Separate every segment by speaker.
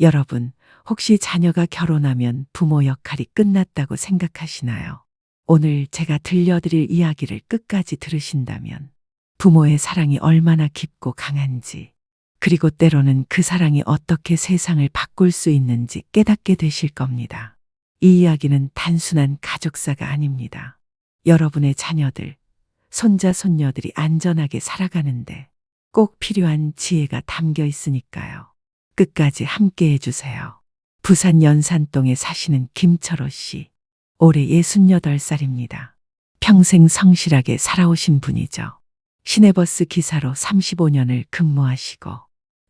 Speaker 1: 여러분, 혹시 자녀가 결혼하면 부모 역할이 끝났다고 생각하시나요? 오늘 제가 들려드릴 이야기를 끝까지 들으신다면 부모의 사랑이 얼마나 깊고 강한지, 그리고 때로는 그 사랑이 어떻게 세상을 바꿀 수 있는지 깨닫게 되실 겁니다. 이 이야기는 단순한 가족사가 아닙니다. 여러분의 자녀들, 손자, 손녀들이 안전하게 살아가는데 꼭 필요한 지혜가 담겨 있으니까요. 끝까지 함께 해주세요. 부산 연산동에 사시는 김철호 씨. 올해 68살입니다. 평생 성실하게 살아오신 분이죠. 시내버스 기사로 35년을 근무하시고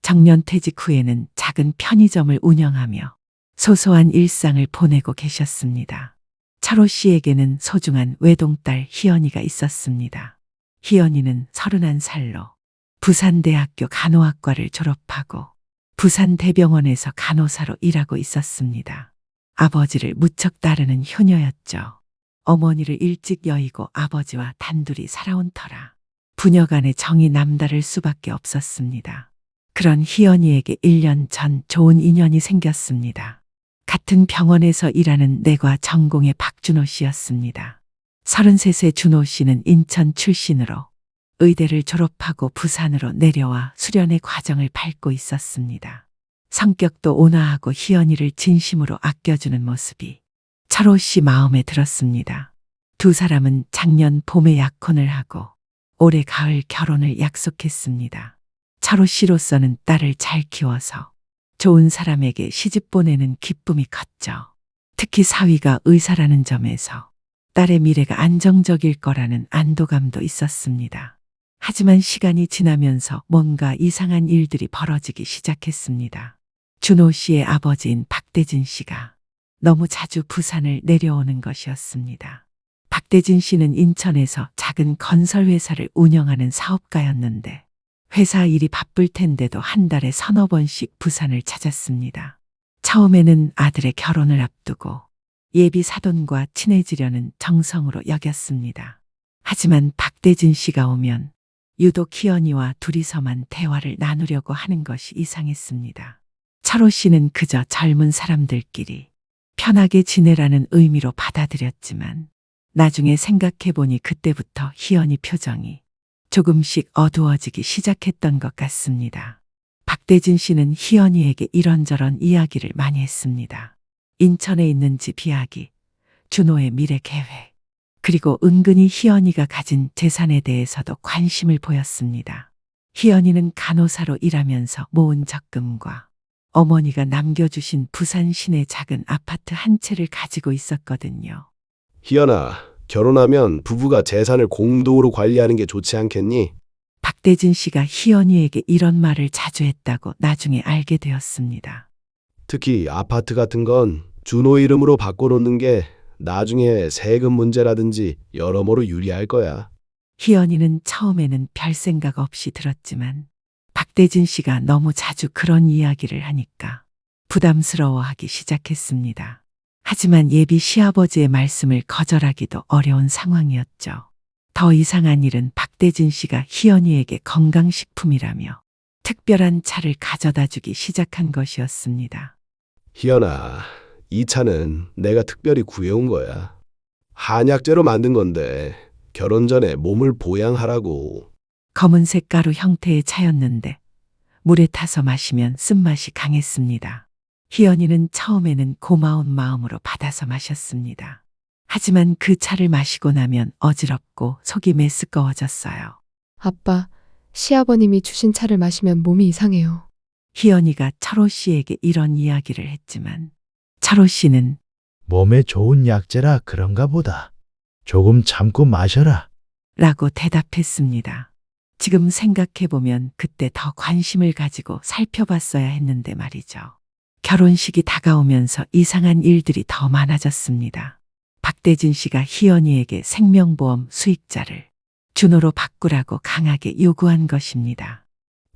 Speaker 1: 정년 퇴직 후에는 작은 편의점을 운영하며 소소한 일상을 보내고 계셨습니다. 철호 씨에게는 소중한 외동딸 희연이가 있었습니다. 희연이는 31살로 부산대학교 간호학과를 졸업하고 부산 대병원에서 간호사로 일하고 있었습니다. 아버지를 무척 따르는 효녀였죠. 어머니를 일찍 여의고 아버지와 단둘이 살아온 터라 부녀 간의 정이 남다를 수밖에 없었습니다. 그런 희연이에게 1년 전 좋은 인연이 생겼습니다. 같은 병원에서 일하는 내과 전공의 박준호 씨였습니다. 33세 준호 씨는 인천 출신으로 의대를 졸업하고 부산으로 내려와 수련의 과정을 밟고 있었습니다. 성격도 온화하고 희연이를 진심으로 아껴주는 모습이 철호 씨 마음에 들었습니다. 두 사람은 작년 봄에 약혼을 하고 올해 가을 결혼을 약속했습니다. 철호 씨로서는 딸을 잘 키워서 좋은 사람에게 시집 보내는 기쁨이 컸죠. 특히 사위가 의사라는 점에서 딸의 미래가 안정적일 거라는 안도감도 있었습니다. 하지만 시간이 지나면서 뭔가 이상한 일들이 벌어지기 시작했습니다. 준호 씨의 아버지인 박대진 씨가 너무 자주 부산을 내려오는 것이었습니다. 박대진 씨는 인천에서 작은 건설회사를 운영하는 사업가였는데 회사 일이 바쁠 텐데도 한 달에 서너 번씩 부산을 찾았습니다. 처음에는 아들의 결혼을 앞두고 예비 사돈과 친해지려는 정성으로 여겼습니다. 하지만 박대진 씨가 오면 유독 희연이와 둘이서만 대화를 나누려고 하는 것이 이상했습니다. 철호 씨는 그저 젊은 사람들끼리 편하게 지내라는 의미로 받아들였지만 나중에 생각해보니 그때부터 희연이 표정이 조금씩 어두워지기 시작했던 것 같습니다. 박대진 씨는 희연이에게 이런저런 이야기를 많이 했습니다. 인천에 있는 집 이야기, 준호의 미래 계획, 그리고 은근히 희연이가 가진 재산에 대해서도 관심을 보였습니다. 희연이는 간호사로 일하면서 모은 적금과 어머니가 남겨주신 부산 시내 작은 아파트 한 채를 가지고 있었거든요.
Speaker 2: 희연아, 결혼하면 부부가 재산을 공동으로 관리하는 게 좋지 않겠니?
Speaker 1: 박대진 씨가 희연이에게 이런 말을 자주 했다고 나중에 알게 되었습니다.
Speaker 2: 특히 아파트 같은 건 준호 이름으로 바꿔놓는 게 나중에 세금 문제라든지 여러모로 유리할 거야.
Speaker 1: 희연이는 처음에는 별 생각 없이 들었지만 박대진 씨가 너무 자주 그런 이야기를 하니까 부담스러워하기 시작했습니다. 하지만 예비 시아버지의 말씀을 거절하기도 어려운 상황이었죠. 더 이상한 일은 박대진 씨가 희연이에게 건강식품이라며 특별한 차를 가져다 주기 시작한 것이었습니다.
Speaker 2: 희연아, 이 차는 내가 특별히 구해온 거야. 한약재로 만든 건데 결혼 전에 몸을 보양하라고.
Speaker 1: 검은색 가루 형태의 차였는데 물에 타서 마시면 쓴맛이 강했습니다. 희연이는 처음에는 고마운 마음으로 받아서 마셨습니다. 하지만 그 차를 마시고 나면 어지럽고 속이 메스꺼워졌어요.
Speaker 3: 아빠, 시아버님이 주신 차를 마시면 몸이 이상해요.
Speaker 1: 희연이가 철호 씨에게 이런 이야기를 했지만 철호 씨는
Speaker 4: 몸에 좋은 약재라 그런가 보다. 조금 참고 마셔라.
Speaker 1: 라고 대답했습니다. 지금 생각해보면 그때 더 관심을 가지고 살펴봤어야 했는데 말이죠. 결혼식이 다가오면서 이상한 일들이 더 많아졌습니다. 박대진 씨가 희연이에게 생명보험 수익자를 준호로 바꾸라고 강하게 요구한 것입니다.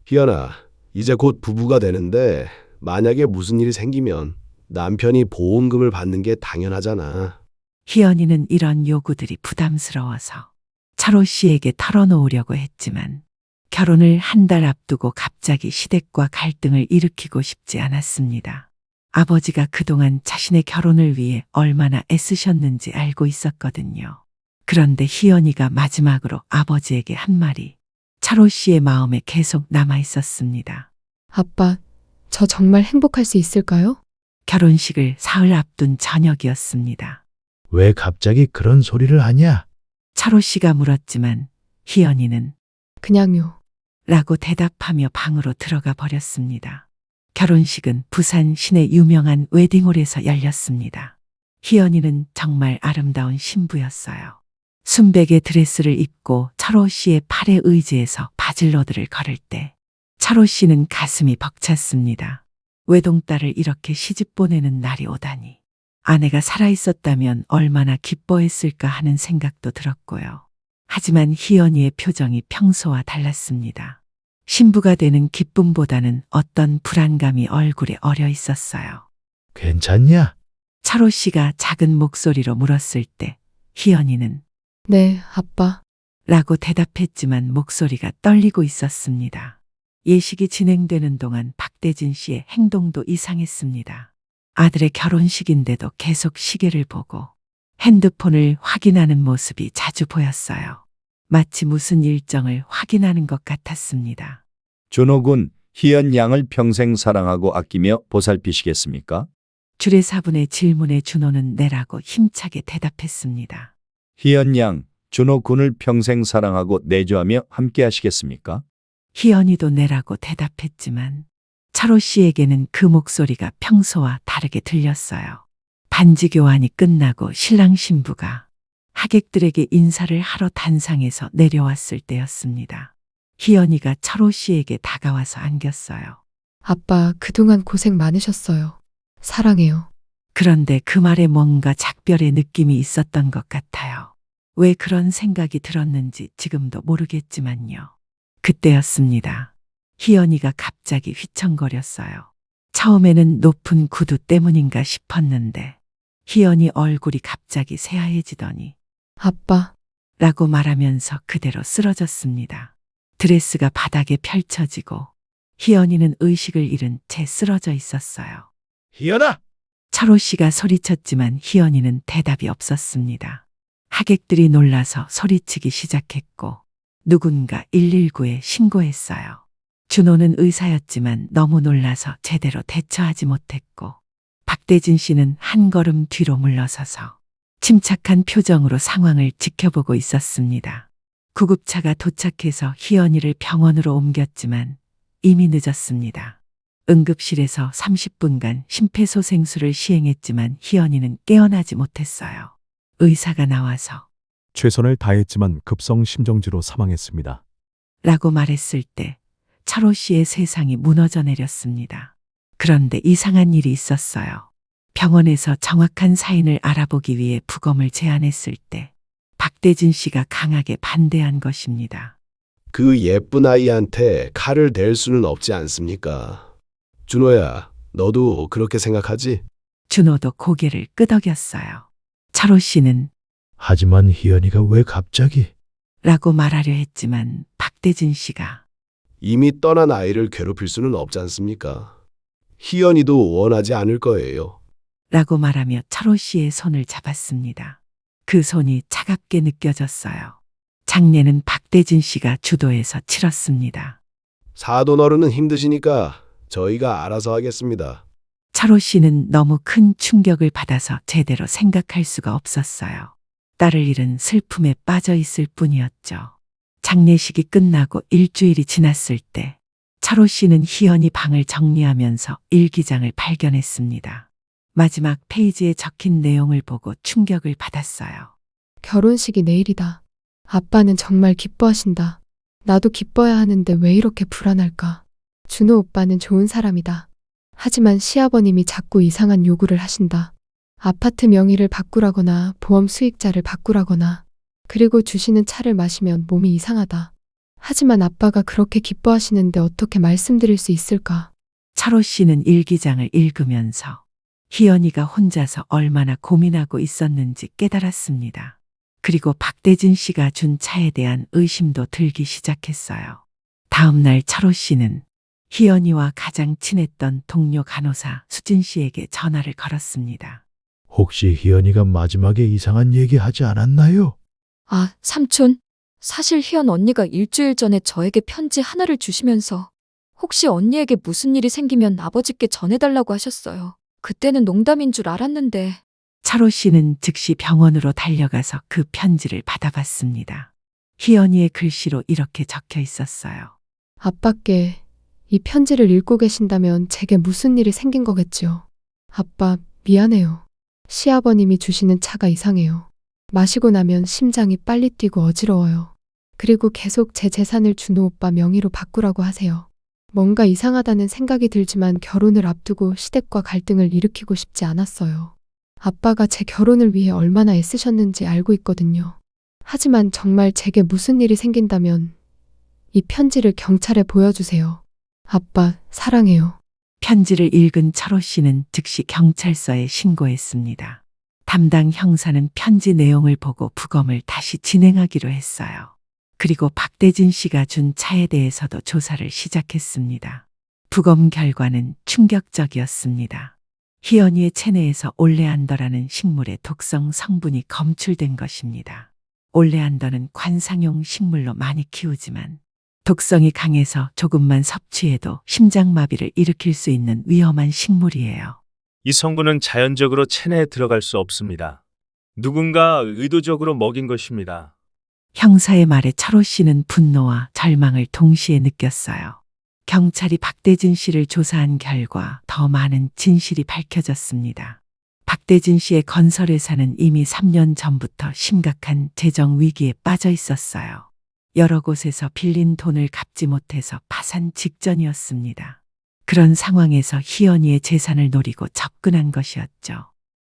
Speaker 2: 희연아, 이제 곧 부부가 되는데 만약에 무슨 일이 생기면 남편이 보험금을 받는 게 당연하잖아.
Speaker 1: 희연이는 이런 요구들이 부담스러워서 철호 씨에게 털어놓으려고 했지만 결혼을 한 달 앞두고 갑자기 시댁과 갈등을 일으키고 싶지 않았습니다. 아버지가 그동안 자신의 결혼을 위해 얼마나 애쓰셨는지 알고 있었거든요. 그런데 희연이가 마지막으로 아버지에게 한 말이 차로 씨의 마음에 계속 남아 있었습니다.
Speaker 3: 아빠, 저 정말 행복할 수 있을까요?
Speaker 1: 결혼식을 사흘 앞둔 저녁이었습니다.
Speaker 4: 왜 갑자기 그런 소리를 하냐?
Speaker 1: 차로 씨가 물었지만 희연이는
Speaker 3: 그냥요.
Speaker 1: 라고 대답하며 방으로 들어가 버렸습니다. 결혼식은 부산 시내 유명한 웨딩홀에서 열렸습니다. 희연이는 정말 아름다운 신부였어요. 순백의 드레스를 입고 차로 씨의 팔에 의지해서 바질로드를 걸을 때 차로 씨는 가슴이 벅찼습니다. 외동딸을 이렇게 시집 보내는 날이 오다니. 아내가 살아있었다면 얼마나 기뻐했을까 하는 생각도 들었고요. 하지만 희연이의 표정이 평소와 달랐습니다. 신부가 되는 기쁨보다는 어떤 불안감이 얼굴에 어려 있었어요.
Speaker 4: 괜찮냐?
Speaker 1: 차로 씨가 작은 목소리로 물었을 때 희연이는
Speaker 3: 네, 아빠.
Speaker 1: 라고 대답했지만 목소리가 떨리고 있었습니다. 예식이 진행되는 동안 박대진 씨의 행동도 이상했습니다. 아들의 결혼식인데도 계속 시계를 보고 핸드폰을 확인하는 모습이 자주 보였어요. 마치 무슨 일정을 확인하는 것 같았습니다.
Speaker 5: 준호군 희연 양을 평생 사랑하고 아끼며 보살피시겠습니까?
Speaker 1: 주례사분의 질문에 준호는 내라고 힘차게 대답했습니다.
Speaker 5: 희연 양, 준호 군을 평생 사랑하고 내조하며 함께 하시겠습니까?
Speaker 1: 희연이도 내라고 대답했지만 차로 씨에게는 그 목소리가 평소와 다르게 들렸어요. 반지 교환이 끝나고 신랑 신부가 하객들에게 인사를 하러 단상에서 내려왔을 때였습니다. 희연이가 차로 씨에게 다가와서 안겼어요.
Speaker 3: 아빠, 그동안 고생 많으셨어요. 사랑해요.
Speaker 1: 그런데 그 말에 뭔가 작별의 느낌이 있었던 것 같아요. 왜 그런 생각이 들었는지 지금도 모르겠지만요. 그때였습니다. 희연이가 갑자기 휘청거렸어요. 처음에는 높은 구두 때문인가 싶었는데 희연이 얼굴이 갑자기 새하얘지더니
Speaker 3: 아빠,
Speaker 1: 라고 말하면서 그대로 쓰러졌습니다. 드레스가 바닥에 펼쳐지고 희연이는 의식을 잃은 채 쓰러져 있었어요.
Speaker 4: 희연아!
Speaker 1: 차로 씨가 소리쳤지만 희연이는 대답이 없었습니다. 하객들이 놀라서 소리치기 시작했고 누군가 119에 신고했어요. 준호는 의사였지만 너무 놀라서 제대로 대처하지 못했고 박대진 씨는 한 걸음 뒤로 물러서서 침착한 표정으로 상황을 지켜보고 있었습니다. 구급차가 도착해서 희연이를 병원으로 옮겼지만 이미 늦었습니다. 응급실에서 30분간 심폐소생술을 시행했지만 희연이는 깨어나지 못했어요. 의사가 나와서
Speaker 6: 최선을 다했지만 급성 심정지로 사망했습니다.
Speaker 1: 라고 말했을 때 차로 씨의 세상이 무너져 내렸습니다. 그런데 이상한 일이 있었어요. 병원에서 정확한 사인을 알아보기 위해 부검을 제안했을 때 박대진 씨가 강하게 반대한 것입니다.
Speaker 2: 그 예쁜 아이한테 칼을 댈 수는 없지 않습니까? 준호야, 너도 그렇게 생각하지?
Speaker 1: 준호도 고개를 끄덕였어요. 차로 씨는
Speaker 4: 하지만 희연이가 왜 갑자기?
Speaker 1: 라고 말하려 했지만 박대진 씨가
Speaker 2: 이미 떠난 아이를 괴롭힐 수는 없지 않습니까? 희연이도 원하지 않을 거예요.
Speaker 1: 라고 말하며 차로 씨의 손을 잡았습니다. 그 손이 차갑게 느껴졌어요. 장례는 박대진 씨가 주도해서 치렀습니다.
Speaker 2: 사돈 어른은 힘드시니까 저희가 알아서 하겠습니다.
Speaker 1: 차로 씨는 너무 큰 충격을 받아서 제대로 생각할 수가 없었어요. 딸을 잃은 슬픔에 빠져 있을 뿐이었죠. 장례식이 끝나고 일주일이 지났을 때 차로 씨는 희연이 방을 정리하면서 일기장을 발견했습니다. 마지막 페이지에 적힌 내용을 보고 충격을 받았어요.
Speaker 3: 결혼식이 내일이다. 아빠는 정말 기뻐하신다. 나도 기뻐야 하는데 왜 이렇게 불안할까? 준호 오빠는 좋은 사람이다. 하지만 시아버님이 자꾸 이상한 요구를 하신다. 아파트 명의를 바꾸라거나 보험 수익자를 바꾸라거나 그리고 주시는 차를 마시면 몸이 이상하다. 하지만 아빠가 그렇게 기뻐하시는데 어떻게 말씀드릴 수 있을까?
Speaker 1: 차로 씨는 일기장을 읽으면서 희연이가 혼자서 얼마나 고민하고 있었는지 깨달았습니다. 그리고 박대진 씨가 준 차에 대한 의심도 들기 시작했어요. 다음 날 철호 씨는 희연이와 가장 친했던 동료 간호사 수진 씨에게 전화를 걸었습니다.
Speaker 4: 혹시 희연이가 마지막에 이상한 얘기 하지 않았나요?
Speaker 7: 아, 삼촌. 사실 희연 언니가 일주일 전에 저에게 편지 하나를 주시면서 혹시 언니에게 무슨 일이 생기면 아버지께 전해달라고 하셨어요. 그때는 농담인 줄 알았는데
Speaker 1: 철호 씨는 즉시 병원으로 달려가서 그 편지를 받아봤습니다. 희연이의 글씨로 이렇게 적혀 있었어요.
Speaker 3: 아빠께 이 편지를 읽고 계신다면 제게 무슨 일이 생긴 거겠지요. 아빠, 미안해요. 시아버님이 주시는 차가 이상해요. 마시고 나면 심장이 빨리 뛰고 어지러워요. 그리고 계속 제 재산을 준호 오빠 명의로 바꾸라고 하세요. 뭔가 이상하다는 생각이 들지만 결혼을 앞두고 시댁과 갈등을 일으키고 싶지 않았어요. 아빠가 제 결혼을 위해 얼마나 애쓰셨는지 알고 있거든요. 하지만 정말 제게 무슨 일이 생긴다면 이 편지를 경찰에 보여주세요. 아빠, 사랑해요.
Speaker 1: 편지를 읽은 철호 씨는 즉시 경찰서에 신고했습니다. 담당 형사는 편지 내용을 보고 부검을 다시 진행하기로 했어요. 그리고 박대진 씨가 준 차에 대해서도 조사를 시작했습니다. 부검 결과는 충격적이었습니다. 희연이의 체내에서 올레안더라는 식물의 독성 성분이 검출된 것입니다. 올레안더는 관상용 식물로 많이 키우지만 독성이 강해서 조금만 섭취해도 심장마비를 일으킬 수 있는 위험한 식물이에요.
Speaker 8: 이 성분은 자연적으로 체내에 들어갈 수 없습니다. 누군가 의도적으로 먹인 것입니다.
Speaker 1: 형사의 말에 철호 씨는 분노와 절망을 동시에 느꼈어요. 경찰이 박대진 씨를 조사한 결과 더 많은 진실이 밝혀졌습니다. 박대진 씨의 건설 회사는 이미 3년 전부터 심각한 재정 위기에 빠져 있었어요. 여러 곳에서 빌린 돈을 갚지 못해서 파산 직전이었습니다. 그런 상황에서 희연이의 재산을 노리고 접근한 것이었죠.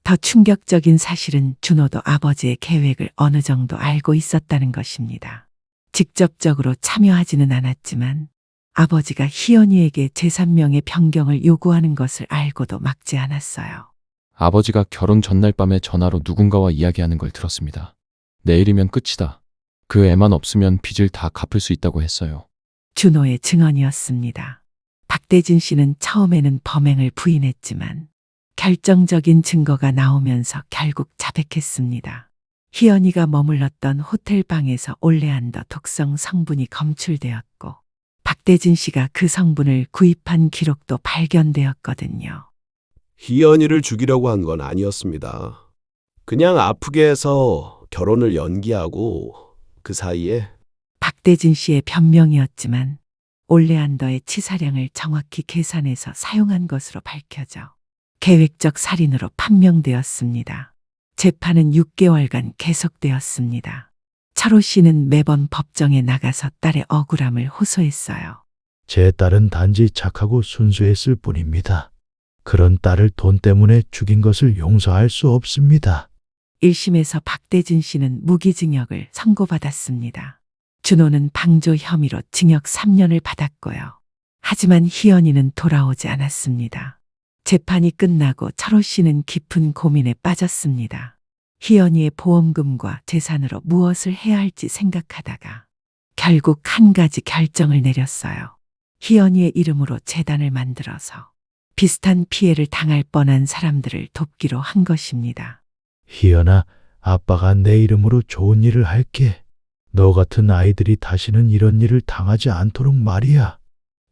Speaker 1: 더 충격적인 사실은 준호도 아버지의 계획을 어느 정도 알고 있었다는 것입니다. 직접적으로 참여하지는 않았지만 아버지가 희연이에게 재산명의 변경을 요구하는 것을 알고도 막지 않았어요.
Speaker 9: 아버지가 결혼 전날 밤에 전화로 누군가와 이야기하는 걸 들었습니다. 내일이면 끝이다. 그 애만 없으면 빚을 다 갚을 수 있다고 했어요.
Speaker 1: 준호의 증언이었습니다. 박대진 씨는 처음에는 범행을 부인했지만 결정적인 증거가 나오면서 결국 자백했습니다. 희연이가 머물렀던 호텔 방에서 올레안더 독성 성분이 검출되었고 박대진 씨가 그 성분을 구입한 기록도 발견되었거든요.
Speaker 2: 희연이를 죽이려고 한 건 아니었습니다. 그냥 아프게 해서 결혼을 연기하고 그 사이에
Speaker 1: 박대진 씨의 변명이었지만 올레안더의 치사량을 정확히 계산해서 사용한 것으로 밝혀져 계획적 살인으로 판명되었습니다. 재판은 6개월간 계속되었습니다. 철호 씨는 매번 법정에 나가서 딸의 억울함을 호소했어요.
Speaker 4: 제 딸은 단지 착하고 순수했을 뿐입니다. 그런 딸을 돈 때문에 죽인 것을 용서할 수 없습니다.
Speaker 1: 1심에서 박대진 씨는 무기징역을 선고받았습니다. 준호는 방조 혐의로 징역 3년을 받았고요. 하지만 희연이는 돌아오지 않았습니다. 재판이 끝나고 철호 씨는 깊은 고민에 빠졌습니다. 희연이의 보험금과 재산으로 무엇을 해야 할지 생각하다가 결국 한 가지 결정을 내렸어요. 희연이의 이름으로 재단을 만들어서 비슷한 피해를 당할 뻔한 사람들을 돕기로 한 것입니다.
Speaker 4: 희연아, 아빠가 내 이름으로 좋은 일을 할게. 너 같은 아이들이 다시는 이런 일을 당하지 않도록 말이야.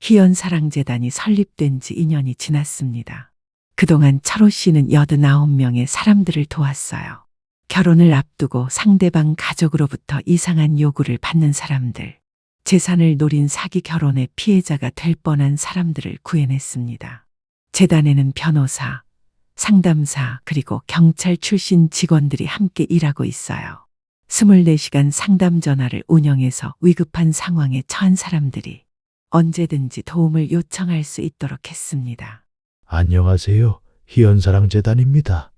Speaker 1: 희연사랑재단이 설립된 지 2년이 지났습니다. 그동안 철호 씨는 89명의 사람들을 도왔어요. 결혼을 앞두고 상대방 가족으로부터 이상한 요구를 받는 사람들, 재산을 노린 사기 결혼의 피해자가 될 뻔한 사람들을 구해냈습니다. 재단에는 변호사, 상담사, 그리고 경찰 출신 직원들이 함께 일하고 있어요. 24시간 상담 전화를 운영해서 위급한 상황에 처한 사람들이 언제든지 도움을 요청할 수 있도록 했습니다.
Speaker 4: 안녕하세요. 희연사랑재단입니다.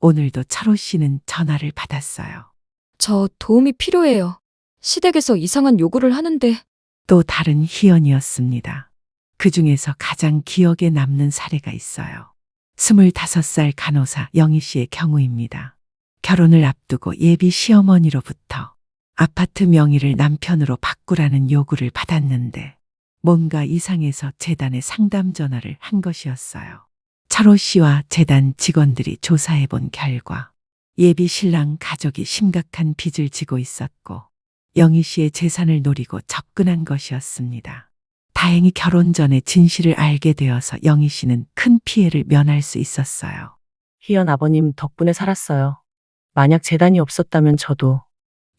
Speaker 1: 오늘도 철호 씨는 전화를 받았어요.
Speaker 7: 저 도움이 필요해요. 시댁에서 이상한 요구를 하는데
Speaker 1: 또 다른 희연이었습니다. 그 중에서 가장 기억에 남는 사례가 있어요. 25살 간호사 영희 씨의 경우입니다. 결혼을 앞두고 예비 시어머니로부터 아파트 명의를 남편으로 바꾸라는 요구를 받았는데 뭔가 이상해서 재단에 상담 전화를 한 것이었어요. 철호 씨와 재단 직원들이 조사해 본 결과 예비 신랑 가족이 심각한 빚을 지고 있었고 영희 씨의 재산을 노리고 접근한 것이었습니다. 다행히 결혼 전에 진실을 알게 되어서 영희 씨는 큰 피해를 면할 수 있었어요.
Speaker 10: 희연 아버님 덕분에 살았어요. 만약 재단이 없었다면 저도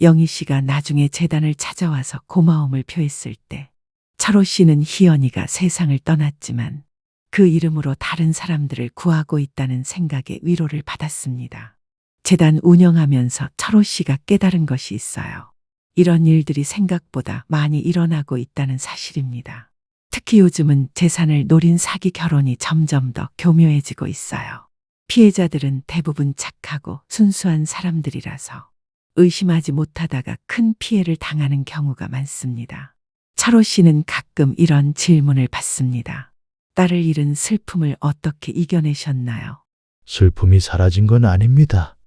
Speaker 1: 영희 씨가 나중에 재단을 찾아와서 고마움을 표했을 때 철호 씨는 희연이가 세상을 떠났지만 그 이름으로 다른 사람들을 구하고 있다는 생각에 위로를 받았습니다. 재단 운영하면서 철호 씨가 깨달은 것이 있어요. 이런 일들이 생각보다 많이 일어나고 있다는 사실입니다. 특히 요즘은 재산을 노린 사기 결혼이 점점 더 교묘해지고 있어요. 피해자들은 대부분 착하고 순수한 사람들이라서 의심하지 못하다가 큰 피해를 당하는 경우가 많습니다. 차로 씨는 가끔 이런 질문을 받습니다. 딸을 잃은 슬픔을 어떻게 이겨내셨나요?
Speaker 4: 슬픔이 사라진 건 아닙니다.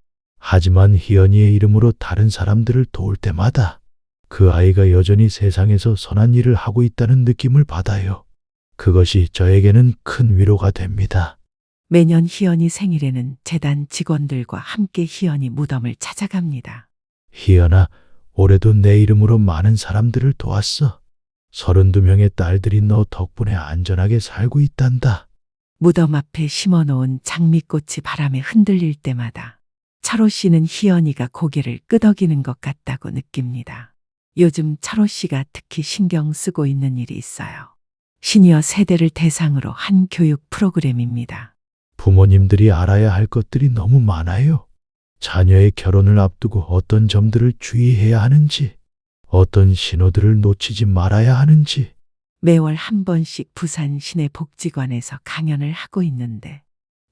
Speaker 4: 하지만 희연이의 이름으로 다른 사람들을 도울 때마다 그 아이가 여전히 세상에서 선한 일을 하고 있다는 느낌을 받아요. 그것이 저에게는 큰 위로가 됩니다.
Speaker 1: 매년 희연이 생일에는 재단 직원들과 함께 희연이 무덤을 찾아갑니다.
Speaker 4: 희연아, 올해도 내 이름으로 많은 사람들을 도왔어. 32명의 딸들이 너 덕분에 안전하게 살고 있단다.
Speaker 1: 무덤 앞에 심어놓은 장미꽃이 바람에 흔들릴 때마다 차로 씨는 희연이가 고개를 끄덕이는 것 같다고 느낍니다. 요즘 차로 씨가 특히 신경 쓰고 있는 일이 있어요. 시니어 세대를 대상으로 한 교육 프로그램입니다.
Speaker 4: 부모님들이 알아야 할 것들이 너무 많아요. 자녀의 결혼을 앞두고 어떤 점들을 주의해야 하는지, 어떤 신호들을 놓치지 말아야 하는지,
Speaker 1: 매월 한 번씩 부산 시내 복지관에서 강연을 하고 있는데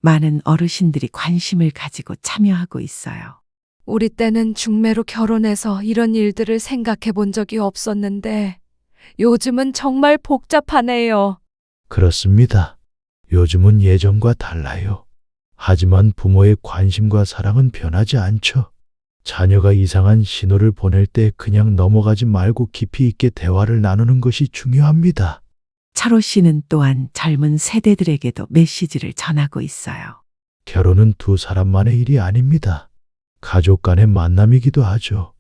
Speaker 1: 많은 어르신들이 관심을 가지고 참여하고 있어요.
Speaker 11: 우리 때는 중매로 결혼해서 이런 일들을 생각해 본 적이 없었는데 요즘은 정말 복잡하네요.
Speaker 4: 그렇습니다. 요즘은 예전과 달라요. 하지만 부모의 관심과 사랑은 변하지 않죠. 자녀가 이상한 신호를 보낼 때 그냥 넘어가지 말고 깊이 있게 대화를 나누는 것이 중요합니다.
Speaker 1: 차로 씨는 또한 젊은 세대들에게도 메시지를 전하고 있어요.
Speaker 4: 결혼은 두 사람만의 일이 아닙니다. 가족 간의 만남이기도 하죠.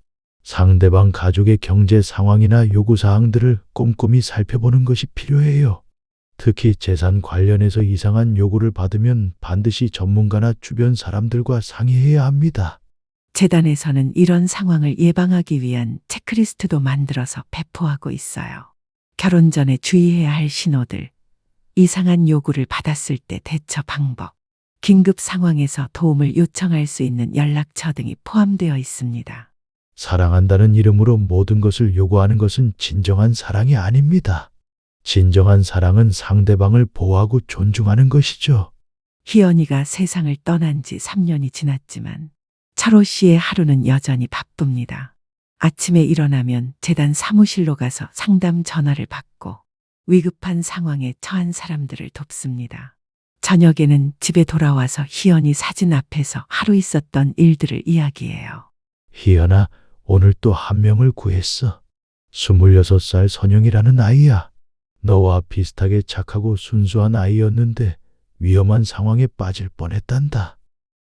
Speaker 4: 상대방 가족의 경제 상황이나 요구 사항들을 꼼꼼히 살펴보는 것이 필요해요. 특히 재산 관련해서 이상한 요구를 받으면 반드시 전문가나 주변 사람들과 상의해야 합니다.
Speaker 1: 재단에서는 이런 상황을 예방하기 위한 체크리스트도 만들어서 배포하고 있어요. 결혼 전에 주의해야 할 신호들, 이상한 요구를 받았을 때 대처 방법, 긴급 상황에서 도움을 요청할 수 있는 연락처 등이 포함되어 있습니다.
Speaker 4: 사랑한다는 이름으로 모든 것을 요구하는 것은 진정한 사랑이 아닙니다. 진정한 사랑은 상대방을 보호하고 존중하는 것이죠.
Speaker 1: 희연이가 세상을 떠난 지 3년이 지났지만 차로 씨의 하루는 여전히 바쁩니다. 아침에 일어나면 재단 사무실로 가서 상담 전화를 받고 위급한 상황에 처한 사람들을 돕습니다. 저녁에는 집에 돌아와서 희연이 사진 앞에서 하루 있었던 일들을 이야기해요.
Speaker 4: 희연아, 오늘 또 한 명을 구했어. 26살 선영이라는 아이야. 너와 비슷하게 착하고 순수한 아이였는데 위험한 상황에 빠질 뻔했단다.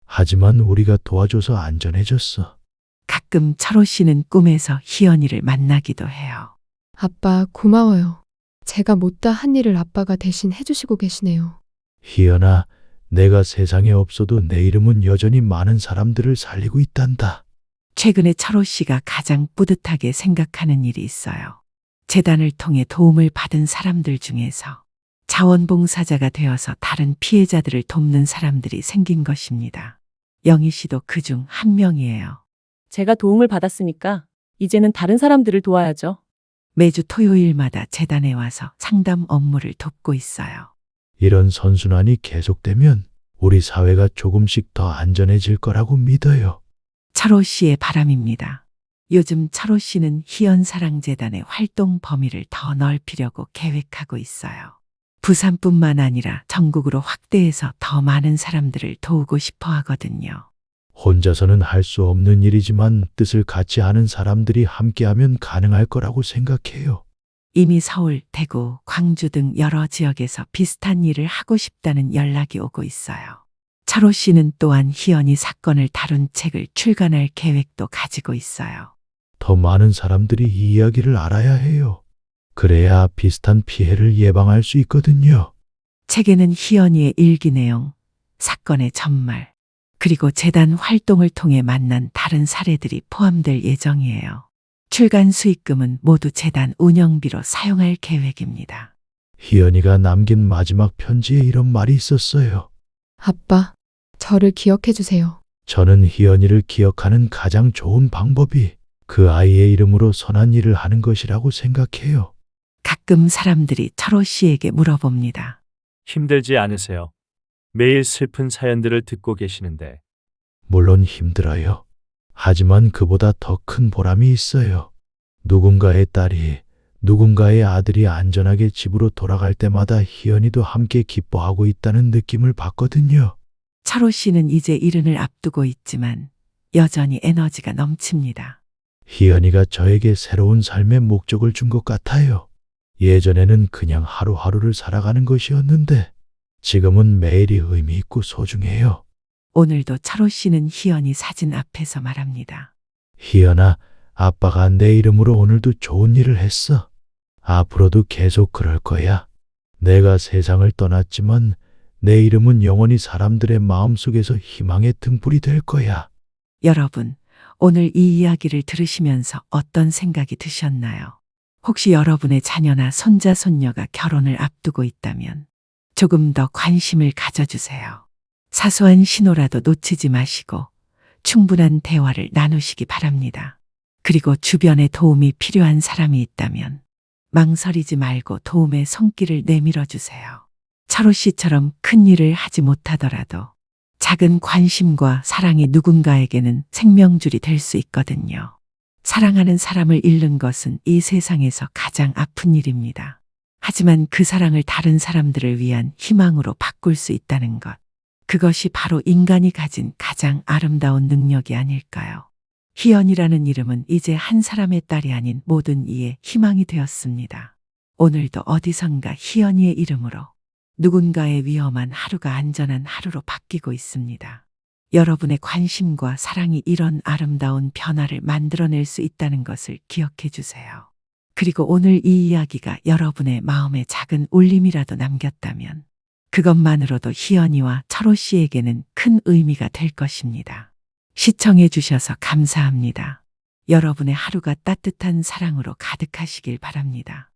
Speaker 4: 하지만 우리가 도와줘서 안전해졌어.
Speaker 1: 가끔 철호 씨는 꿈에서 희연이를 만나기도 해요.
Speaker 3: 아빠, 고마워요. 제가 못다 한 일을 아빠가 대신 해주시고 계시네요.
Speaker 4: 희연아, 내가 세상에 없어도 내 이름은 여전히 많은 사람들을 살리고 있단다.
Speaker 1: 최근에 철호 씨가 가장 뿌듯하게 생각하는 일이 있어요. 재단을 통해 도움을 받은 사람들 중에서 자원봉사자가 되어서 다른 피해자들을 돕는 사람들이 생긴 것입니다. 영희 씨도 그 중 한 명이에요.
Speaker 10: 제가 도움을 받았으니까 이제는 다른 사람들을 도와야죠.
Speaker 1: 매주 토요일마다 재단에 와서 상담 업무를 돕고 있어요.
Speaker 4: 이런 선순환이 계속되면 우리 사회가 조금씩 더 안전해질 거라고 믿어요.
Speaker 1: 철호 씨의 바람입니다. 요즘 철호 씨는 희연사랑재단의 활동 범위를 더 넓히려고 계획하고 있어요. 부산뿐만 아니라 전국으로 확대해서 더 많은 사람들을 도우고 싶어 하거든요.
Speaker 4: 혼자서는 할 수 없는 일이지만 뜻을 같이 하는 사람들이 함께하면 가능할 거라고 생각해요.
Speaker 1: 이미 서울, 대구, 광주 등 여러 지역에서 비슷한 일을 하고 싶다는 연락이 오고 있어요. 차로 씨는 또한 희연이 사건을 다룬 책을 출간할 계획도 가지고 있어요.
Speaker 4: 더 많은 사람들이 이 이야기를 알아야 해요. 그래야 비슷한 피해를 예방할 수 있거든요.
Speaker 1: 책에는 희연이의 일기 내용, 사건의 전말, 그리고 재단 활동을 통해 만난 다른 사례들이 포함될 예정이에요. 출간 수익금은 모두 재단 운영비로 사용할 계획입니다.
Speaker 4: 희연이가 남긴 마지막 편지에 이런 말이 있었어요.
Speaker 3: 아빠, 저를 기억해 주세요.
Speaker 4: 저는 희연이를 기억하는 가장 좋은 방법이 그 아이의 이름으로 선한 일을 하는 것이라고 생각해요.
Speaker 1: 가끔 사람들이 철호 씨에게 물어봅니다.
Speaker 8: 힘들지 않으세요? 매일 슬픈 사연들을 듣고 계시는데
Speaker 4: 물론 힘들어요. 하지만 그보다 더 큰 보람이 있어요. 누군가의 딸이, 누군가의 아들이 안전하게 집으로 돌아갈 때마다 희연이도 함께 기뻐하고 있다는 느낌을 받거든요.
Speaker 1: 철호 씨는 이제 이른을 앞두고 있지만 여전히 에너지가 넘칩니다.
Speaker 4: 희연이가 저에게 새로운 삶의 목적을 준 것 같아요. 예전에는 그냥 하루하루를 살아가는 것이었는데 지금은 매일이 의미 있고 소중해요.
Speaker 1: 오늘도 철호 씨는 희연이 사진 앞에서 말합니다.
Speaker 4: 희연아, 아빠가 내 이름으로 오늘도 좋은 일을 했어. 앞으로도 계속 그럴 거야. 내가 세상을 떠났지만 내 이름은 영원히 사람들의 마음속에서 희망의 등불이 될 거야.
Speaker 1: 여러분, 오늘 이 이야기를 들으시면서 어떤 생각이 드셨나요? 혹시 여러분의 자녀나 손자, 손녀가 결혼을 앞두고 있다면 조금 더 관심을 가져주세요. 사소한 신호라도 놓치지 마시고 충분한 대화를 나누시기 바랍니다. 그리고 주변에 도움이 필요한 사람이 있다면 망설이지 말고 도움의 손길을 내밀어 주세요. 차로 씨처럼 큰 일을 하지 못하더라도 작은 관심과 사랑이 누군가에게는 생명줄이 될 수 있거든요. 사랑하는 사람을 잃는 것은 이 세상에서 가장 아픈 일입니다. 하지만 그 사랑을 다른 사람들을 위한 희망으로 바꿀 수 있다는 것. 그것이 바로 인간이 가진 가장 아름다운 능력이 아닐까요? 희연이라는 이름은 이제 한 사람의 딸이 아닌 모든 이의 희망이 되었습니다. 오늘도 어디선가 희연이의 이름으로 누군가의 위험한 하루가 안전한 하루로 바뀌고 있습니다. 여러분의 관심과 사랑이 이런 아름다운 변화를 만들어낼 수 있다는 것을 기억해 주세요. 그리고 오늘 이 이야기가 여러분의 마음에 작은 울림이라도 남겼다면 그것만으로도 희연이와 철호 씨에게는 큰 의미가 될 것입니다. 시청해 주셔서 감사합니다. 여러분의 하루가 따뜻한 사랑으로 가득하시길 바랍니다.